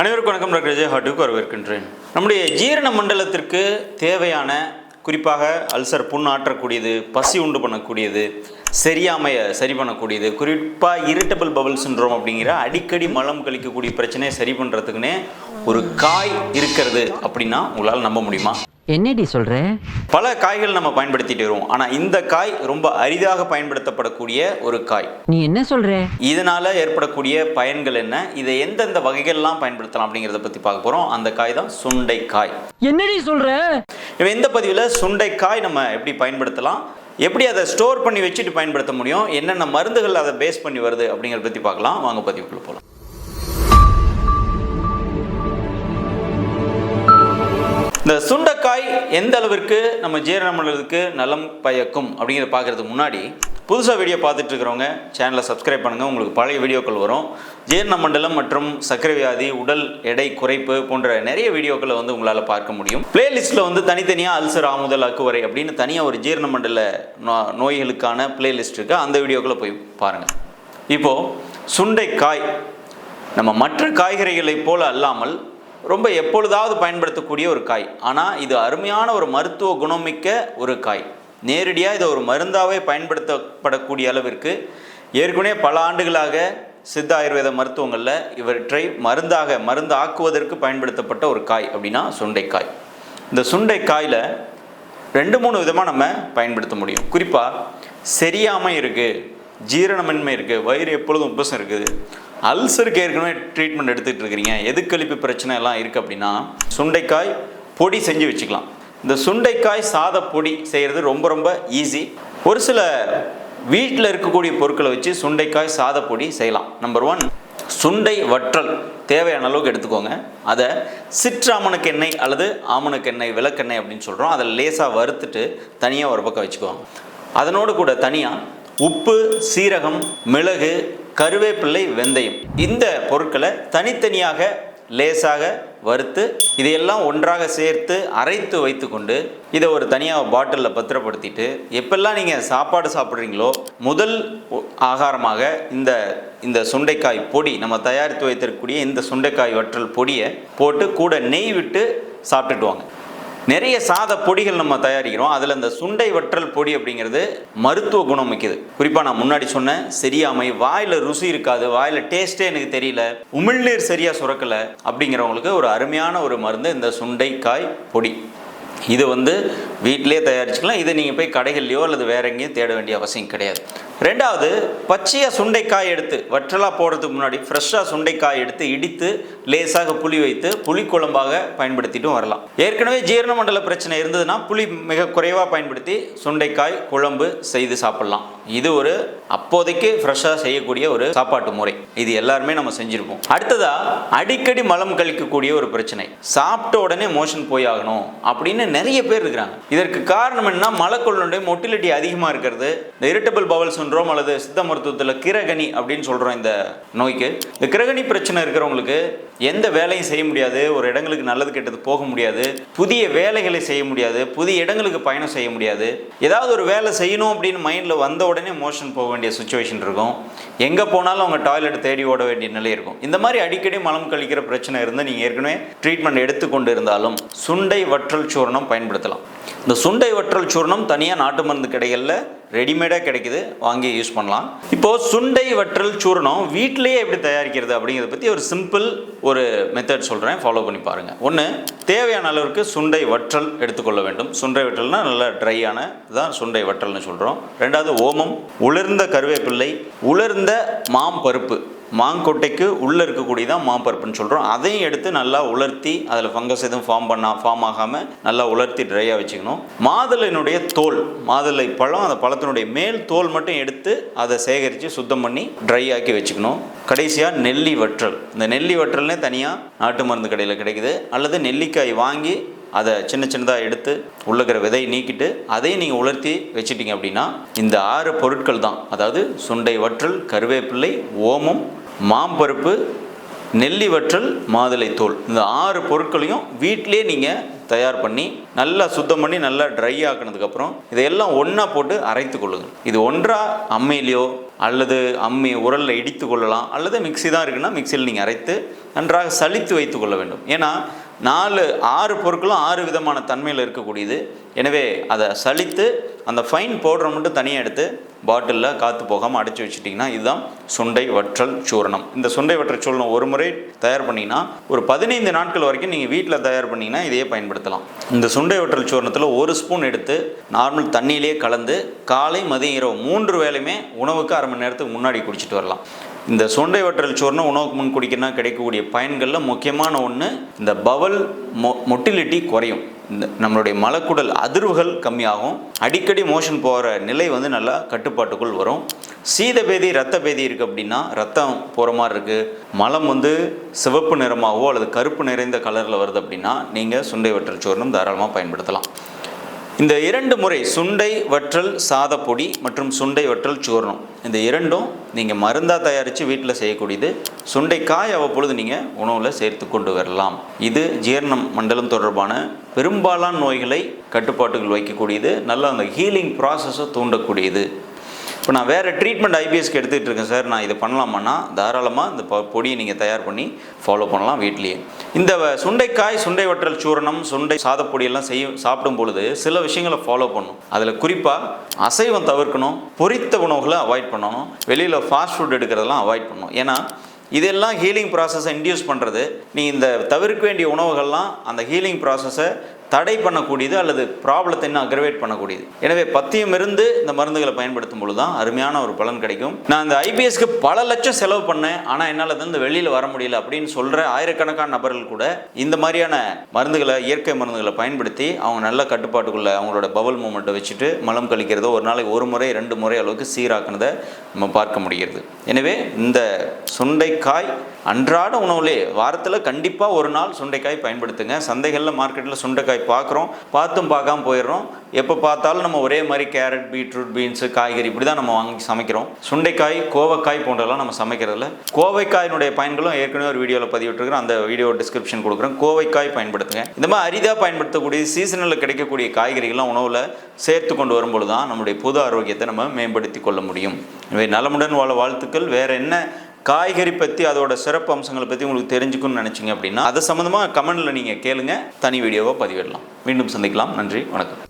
அனைவருக்கும் வணக்கம் டாக்டர் விஜய் ஹாட்டுக்கு வரவேற்கின்றேன். நம்முடைய ஜீரண மண்டலத்திற்கு தேவையான குறிப்பாக அல்சர் புண் ஆற்றக்கூடியது பசி உண்டு பண்ணக்கூடியது சரியாமையை சரி பண்ணக்கூடியது. குறிப்பாக இரிட்டபிள் பவல் சின்ரோம் அப்படிங்கிற அடிக்கடி மலம் கழிக்கக்கூடிய பிரச்சனையை சரி பண்ணுறதுக்குன்னே ஒரு காய் இருக்கிறது அப்படின்னா உங்களால் நம்ப முடியுமா? என்னடி சொல்ற? பல காய்கள் நம்ம பயன்படுத்திட்டு வருவோம். ஆனால் இந்த காய் ரொம்ப அரிதாக பயன்படுத்தப்படக்கூடிய ஒரு காய். நீ என்ன சொல்ற? இதனால ஏற்படக்கூடிய பயன்கள் என்ன? இதை எந்தெந்த வகைகள்லாம் பயன்படுத்தலாம் அப்படிங்கிறத பற்றி பார்க்க போகிறோம் அந்த காய் தான் சுண்டைக்காய் என்னடி சொல்ற? இப்போ இந்த பதிவில் சுண்டைக்காய் நம்ம எப்படி பயன்படுத்தலாம்? எப்படி அதை ஸ்டோர் பண்ணி வச்சுட்டு பயன்படுத்த முடியும்? என்னென்ன மருந்துகள் அதை பேஸ் பண்ணி வருது அப்படிங்கிறத பற்றி பார்க்கலாம். வாங்க பதிவுக்குள்ளே போகலாம் இந்த சுண்டைக்காய் எந்த அளவிற்கு நம்ம ஜீரண மண்டலத்துக்கு நலம் பயக்கும் அப்படிங்கிறத பார்க்கறதுக்கு முன்னாடி புதுசாக வீடியோ பார்த்துட்டு இருக்கிறவங்க சேனலை சப்ஸ்கிரைப் பண்ணுங்கள் உங்களுக்கு பழைய வீடியோக்கள் வரும். ஜீரண மண்டலம் மற்றும் சர்க்கரை வியாதி உடல் எடை குறைப்பு போன்ற நிறைய வீடியோக்களை வந்து உங்களால் பார்க்க முடியும். பிளேலிஸ்ட்டில் வந்து தனித்தனியாக அல்சர் ஆமுதல் அக்குவரை அப்படின்னு தனியாக ஒரு ஜீரண மண்டல நோ நோய்களுக்கான பிளேலிஸ்ட் இருக்குது அந்த வீடியோக்களை போய் பாருங்கள் இப்போது சுண்டைக்காய். நம்ம மற்ற காய்கறிகளைப் போல அல்லாமல் ரொம்ப எப்பொழுதாவது பயன்படுத்தக்கூடிய ஒரு காய். ஆனால் இது அருமையான ஒரு மருத்துவ குணமிக்க ஒரு காய். நேரடியாக இதை ஒரு மருந்தாகவே பயன்படுத்தப்படக்கூடிய அளவிற்கு ஏற்கனவே பல ஆண்டுகளாக சித்த ஆயுர்வேத மருத்துவங்களில் இவற்றை மருந்தாக மருந்து ஆக்குவதற்கு பயன்படுத்தப்பட்ட ஒரு காய் அப்படின்னா சுண்டைக்காய். இந்த சுண்டைக்காயில் ரெண்டு மூணு விதமாக நம்ம பயன்படுத்த முடியும். குறிப்பாக சரியாமை இருக்குது ஜீரணமின்மை இருக்குது வயிறு எப்பொழுதும் உப்பசம் இருக்குது. அல்சருக்கு ஏற்கனவே ட்ரீட்மெண்ட் எடுத்துகிட்டு இருக்கிறீங்க. எதுக்கழிப்பு பிரச்சனை எல்லாம் இருக்குது அப்படின்னா சுண்டைக்காய் பொடி செஞ்சு வச்சுக்கலாம். இந்த சுண்டைக்காய் சாதப்பொடி செய்கிறது ரொம்ப ரொம்ப ஈஸி ஒரு சில வீட்டில் இருக்கக்கூடிய பொருட்களை வச்சு சுண்டைக்காய் சாதப்பொடி செய்யலாம். நம்பர் ஒன் சுண்டை வற்றல். தேவையான அளவுக்கு எடுத்துக்கோங்க. அதை சிற்றாமணக்கெண்ணெய் அல்லது ஆமணக்கெண்ணெய் விளக்கெண்ணெய் அப்படின்னு சொல்கிறோம் அதை லேசாக வறுத்துட்டு தனியாக ஒரு பக்கம் வச்சுக்குவாங்க அதனோடு கூட தனியாக உப்பு சீரகம் மிளகு கருவேப்பிள்ளை வெந்தயம். இந்த பொருட்களை தனித்தனியாக லேசாக வறுத்து இதையெல்லாம் ஒன்றாக சேர்த்து அரைத்து வைத்துக்கொண்டு இதை ஒரு தனியாக பாட்டிலில் பத்திரப்படுத்திட்டு எப்பெல்லாம் நீங்கள் சாப்பாடு சாப்பிட்றீங்களோ முதல் ஆகாரமாக இந்த இந்த சுண்டைக்காய் பொடி நம்ம தயாரித்து வைத்திருக்கக்கூடிய இந்த சுண்டைக்காய் வற்றல் பொடியை போட்டு கூட நெய் விட்டு சாப்பிட்டுட்டு வாங்க. நிறைய சாத பொடிகள் நம்ம தயாரிக்கிறோம். அதில் இந்த சுண்டை வற்றல் பொடி அப்படிங்கிறது மருத்துவ குணம் மிக்கது. குறிப்பாக நான் முன்னாடி சொன்னேன் சரியாமை வாயில் ருசி இருக்காது வாயில் டேஸ்ட்டே எனக்கு தெரியல உமிழ்நீர் சரியாக சுரக்கலை அப்படிங்கிறவங்களுக்கு ஒரு அருமையான ஒரு மருந்து இந்த சுண்டைக்காய் பொடி. இது வந்து வீட்டிலே தயாரிச்சுக்கலாம். இதை நீங்கள் போய் கடைகள்லையோ அல்லது வேற எங்கேயோ தேட வேண்டிய அவசியம் கிடையாது. ரெண்டாவது பச்சையாக சுண்டைக்காய் எடுத்து வற்றலாக போடுறதுக்கு முன்னாடி ஃப்ரெஷ்ஷாக சுண்டைக்காய் எடுத்து இடித்து லேசாக புளி வைத்து புளி குழம்பாக பயன்படுத்திட்டும் வரலாம். ஏற்கனவே ஜீரண மண்டல பிரச்சனை இருந்ததுன்னா புளி மிக குறைவாக பயன்படுத்தி சுண்டைக்காய் குழம்பு செய்து சாப்பிடலாம். இது ஒரு அப்போதைக்கு ஃப்ரெஷ்ஷாக செய்யக்கூடிய ஒரு சாப்பாட்டு முறை. இது எல்லாருமே நம்ம செஞ்சுருப்போம். அடுத்ததா அடிக்கடி மலம் கழிக்கக்கூடிய ஒரு பிரச்சனை. சாப்பிட்ட உடனே மோஷன் போய் ஆகணும் அப்படின்னு நிறைய பேர் இருக்கிறாங்க. இதற்கு காரணம் என்ன மலக்கொள்ளுடைய மொட்டிலிட்டி அதிகமாக இருக்கிறது. இந்த இரிட்டபிள் பவல்ஸ் சின்ரோம் அல்லது சித்த மருத்துவத்தில் கிரகணி அப்படின்னு சொல்கிறோம் இந்த நோய்க்கு. இந்த கிரகணி பிரச்சனை இருக்கிறவங்களுக்கு எந்த வேலையும் செய்ய முடியாது ஒரு இடங்களுக்கு நல்லது கெட்டது போக முடியாது புதிய வேலைகளை செய்ய முடியாது புதிய இடங்களுக்கு பயணம் செய்ய முடியாது. ஏதாவது ஒரு வேலை செய்யணும் அப்படின்னு மைண்டில் வந்த உடனே மோஷன் போக வேண்டிய சுச்சுவேஷன் இருக்கும். எங்கே போனாலும் அவங்க டாய்லெட் தேடி ஓட வேண்டிய நிலை இருக்கும். இந்த மாதிரி அடிக்கடி மலம் கழிக்கிற பிரச்சனை இருந்தால் நீங்கள் ஏற்கனவே ட்ரீட்மெண்ட் எடுத்துக்கொண்டு இருந்தாலும் சுண்டை வற்றல் சூர்ணம் பயன்படுத்தலாம். இந்த சுண்டை வற்றல் சூர்ணம் தனியாக நாட்டு மருந்து கடைகளில் ரெடிமேடாக கிடைக்குது வாங்கி யூஸ் பண்ணலாம். இப்போது சுண்டை வற்றல் சூர்ணம் வீட்டிலேயே எப்படி தயாரிக்கிறது அப்படிங்கிறத பற்றி ஒரு சிம்பிள் ஒரு மெத்தட் சொல்கிறேன் ஃபாலோ பண்ணி பாருங்கள் ஒன்று தேவையான அளவிற்கு சுண்டை வற்றல் எடுத்துக்கொள்ள வேண்டும். சுண்டை வற்றல்னால் நல்லா ட்ரையான தான் சுண்டை வற்றல்னு சொல்கிறோம் ரெண்டாவது ஓமம். உலர்ந்த கருவேப்பிள்ளை உலர்ந்த மாம்பருப்பு. மாங்கொட்டைக்கு உள்ளே இருக்கக்கூடியதான் மாம்பருப்புன்னு சொல்கிறோம் அதையும் எடுத்து நல்லா உலர்த்தி அதில் ஃபங்கஸ் எதுவும் ஃபார்ம் பண்ணா ஃபார்ம் ஆகாமல் நல்லா உலர்த்தி ட்ரையாக வச்சுக்கணும். மாதுளையினுடைய தோல் மாதுளை பழம் அந்த பழத்தினுடைய மேல் தோல் மட்டும் எடுத்து அதை சேகரித்து சுத்தம் பண்ணி ட்ரை ஆக்கி வச்சுக்கணும். கடைசியாக நெல்லி வற்றல். இந்த நெல்லி வற்றல்னே தனியாக நாட்டு மருந்து கடையில் கிடைக்குது. அல்லது நெல்லிக்காய் வாங்கி அதை சின்ன சின்னதாக எடுத்து உள்ளக்கிற விதையை நீக்கிட்டு அதையும் நீங்கள் உலர்த்தி வச்சிட்டிங்க அப்படின்னா இந்த ஆறு பொருட்கள் தான். அதாவது சுண்டை வற்றல் கருவேப்பிள்ளை ஓமம் மாம்பருப்பு நெல்லி வற்றல் மாதுளை தோல். இந்த ஆறு பொருட்களையும் வீட்டிலே நீங்கள் தயார் பண்ணி நல்லா சுத்தம் பண்ணி நல்லா ட்ரை ஆக்கினதுக்கப்புறம் இதையெல்லாம் ஒன்றா போட்டு அரைத்து கொள்ளுங்கள். இது ஒன்றா அம்மையிலையோ அல்லது அம்மி உரலில் இடித்து கொள்ளலாம். அல்லது மிக்ஸி தான் இருக்குன்னா மிக்சியில் நீங்கள் அரைத்து நன்றாக சலித்து வைத்து கொள்ள வேண்டும். ஏன்னா நாலு ஆறு பொருட்களும் ஆறு விதமான தன்மையில் இருக்கக்கூடியது. எனவே அதை சலித்து அந்த ஃபைன் பவுடரை மட்டும் தனியாக எடுத்து பாட்டிலில் காற்று போகாமல் அடைச்சி வச்சுட்டிங்கன்னா இதுதான் சுண்டை வற்றல் சூரணம். இந்த சுண்டை வற்றல் சூரணம் ஒரு முறை தயார் பண்ணிங்கன்னா ஒரு பதினைந்து நாட்கள் வரைக்கும் நீங்கள் வீட்டில் தயார் பண்ணிங்கன்னா இதையே பயன்படுத்தலாம். இந்த சுண்டை வற்றல் சூரணத்தில் ஒரு ஸ்பூன் எடுத்து நார்மல் தண்ணியிலே கலந்து காலை மதியம் இரவு மூன்று வேளையுமே உணவுக்கு அரை மணி நேரத்துக்கு முன்னாடி குடிச்சிட்டு வரலாம். இந்த சுண்டை வற்றல் சோறுனா உணவுக்கு முன் குடிக்கணும்னா கிடைக்கக்கூடிய பயன்களில் முக்கியமான ஒன்று இந்த பவல் மொ மொட்டிலிட்டி குறையும். நம்மளுடைய மலக்குடல் அதிர்வுகள் கம்மியாகும். அடிக்கடி மோஷன் போகிற நிலை வந்து நல்லா கட்டுப்பாட்டுக்குள் வரும். சீதபேதி ரத்த பேதி இருக்குது அப்படின்னா ரத்தம் போகிற மாதிரி இருக்குது மலம் வந்து சிவப்பு நிறமாகவோ அல்லது கருப்பு நிறைந்த கலரில் வருது அப்படின்னா நீங்கள் சுண்டை வற்றல் சோறுனும் தாராளமாக பயன்படுத்தலாம். இந்த இரண்டு முறை சுண்டை வற்றல் சாதப்பொடி மற்றும் சுண்டை வற்றல் சூர்ணம். இந்த இரண்டும் நீங்கள் மருந்தாக தயாரித்து வீட்டில் செய்யக்கூடியது. சுண்டைக்காய் அவ்வப்பொழுது நீங்கள் உணவில் சேர்த்து கொண்டு வரலாம். இது ஜீரணம் மண்டலம் தொடர்பான பெரும்பாலான நோய்களை கட்டுப்பாட்டுகள் வைக்கக்கூடியது. நல்ல அந்த ஹீலிங் ப்ராசஸை தூண்டக்கூடியது. இப்போ நான் வேறு ட்ரீட்மெண்ட் ஐபிஎஸ்க்கு எடுத்துகிட்டு இருக்கேன் சார். நான் இது பண்ணலாமான்னா தாராளமாக இந்த பொடியை நீங்கள் தயார் பண்ணி ஃபாலோ பண்ணலாம் வீட்லேயே. இந்த வ- சுண்டைக்காய் சுண்டை வற்றல் சூரணம் சுண்டை சாதப்பொடியெல்லாம் செய்யும் சாப்பிடும் பொழுது சில விஷயங்களை ஃபாலோ பண்ணும். அதில் குறிப்பாக அசைவம் தவிர்க்கணும் பொரித்த உணவுகளை அவாய்ட் பண்ணணும் வெளியில் ஃபாஸ்ட் ஃபுட் எடுக்கிறதெல்லாம் அவாய்ட் பண்ணணும். ஏன்னா இதெல்லாம் ஹீலிங் ப்ராசஸை இன்டியூஸ் பண்ணுறது நீ இந்த தவிர்க்க வேண்டிய உணவுகள்லாம் அந்த ஹீலிங் ப்ராசஸை தடை பண்ணக்கூடியது அல்லது ப்ராப்ளத்தை இன்னும் அக்ரவேட் பண்ணக்கூடியது. எனவே பத்தியம் இருந்து இந்த மருந்துகளை பயன்படுத்தும் பொழுது தான் அருமையான ஒரு பலன் கிடைக்கும். நான் இந்த ஐபிஎஸ்க்கு பல லட்சம் செலவு பண்ணேன். ஆனால் என்னால் வந்து வெளியில் வர முடியல அப்படின்னு சொல்கிற ஆயிரக்கணக்கான நபர்கள் கூட இந்த மாதிரியான மருந்துகளை இயற்கை மருந்துகளை பயன்படுத்தி அவங்க நல்ல கட்டுப்பாட்டுக்குள்ள அவங்களோட பவல் மூமெண்ட்டை வச்சுட்டு மலம் கழிக்கிறதோ ஒரு நாளைக்கு ஒரு முறை ரெண்டு முறை அளவுக்கு சீராக்குனதை நம்ம பார்க்க முடிகிறது. எனவே இந்த சுண்டைக்காய் அன்றாட உணவுலே வாரத்தில் கண்டிப்பாக ஒரு நாள் சுண்டைக்காய் பயன்படுத்துங்க. சந்தைகளில் மார்க்கெட்டில் சுண்டைக்காய் பார்க்குறோம். பார்த்தும் பார்க்காம போயிடுறோம். எப்போ பார்த்தாலும் நம்ம ஒரே மாதிரி கேரட் பீட்ரூட் பீன்ஸு காய்கறி இப்படி தான் நம்ம வாங்கி சமைக்கிறோம். சுண்டைக்காய் கோவைக்காய் போன்றதெல்லாம் நம்ம சமைக்கிறதில்ல. கோவைக்காயினுடைய பயன்களும் ஏற்கனவே ஒரு வீடியோவில் பதிவிட்டுருக்கிறேன். அந்த வீடியோ டிஸ்கிரிப்ஷன் கொடுக்குறேன். கோவைக்காய் பயன்படுத்துங்க. இந்த மாதிரி அரிதாக பயன்படுத்தக்கூடிய சீசனில் கிடைக்கக்கூடிய காய்கறிகள்லாம் உணவில் சேர்த்து கொண்டு வரும்பொழுது தான் நம்முடைய பொது ஆரோக்கியத்தை நம்ம மேம்படுத்தி கொள்ள முடியும். இவை நலமுடன் வாழ வாழ்த்துக்கள். வேறு என்ன காய்கறி பற்றி அதோட சிறப்பு அம்சங்களை பற்றி உங்களுக்கு தெரிஞ்சுக்கணும்னு நினச்சிங்க அப்படின்னா அது சம்மந்தமாக கமெண்டில் நீங்கள் கேளுங்க. தனி வீடியோவை பதிவிடலாம். மீண்டும் சந்திக்கலாம். நன்றி. வணக்கம்.